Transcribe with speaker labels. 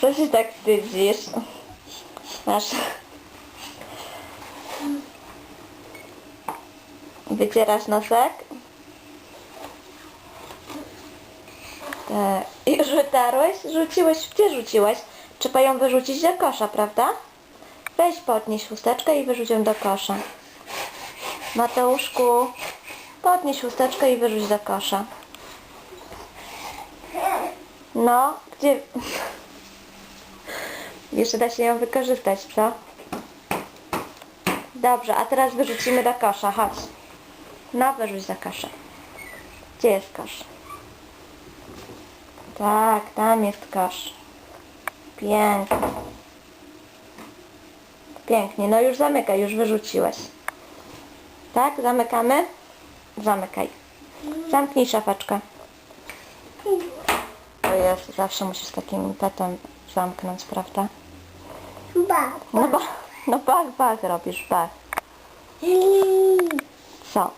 Speaker 1: Co się tak wstydzisz? Masz. Wycierasz nosek? Tak. Już wytarłeś? Rzuciłeś? Gdzie rzuciłeś? Trzeba ją wyrzucić do kosza, prawda? Weź podnieś chusteczkę i wyrzuć ją do kosza. Mateuszku, podnieś chusteczkę i wyrzuć do kosza. No, gdzie... Jeszcze da się ją wykorzystać, co? Dobrze, a teraz wyrzucimy do kosza, chodź. No, wyrzuć do kosza. Gdzie jest kosz? Tak, tam jest kosz. Pięknie. Pięknie, no już zamykaj, już wyrzuciłeś. Tak, zamykamy? Zamykaj. Zamknij szafeczkę. To jest, zawsze musisz takim petem zamknąć, prawda?
Speaker 2: Ba.
Speaker 1: No ba, no bach, bach robisz, bach. Co?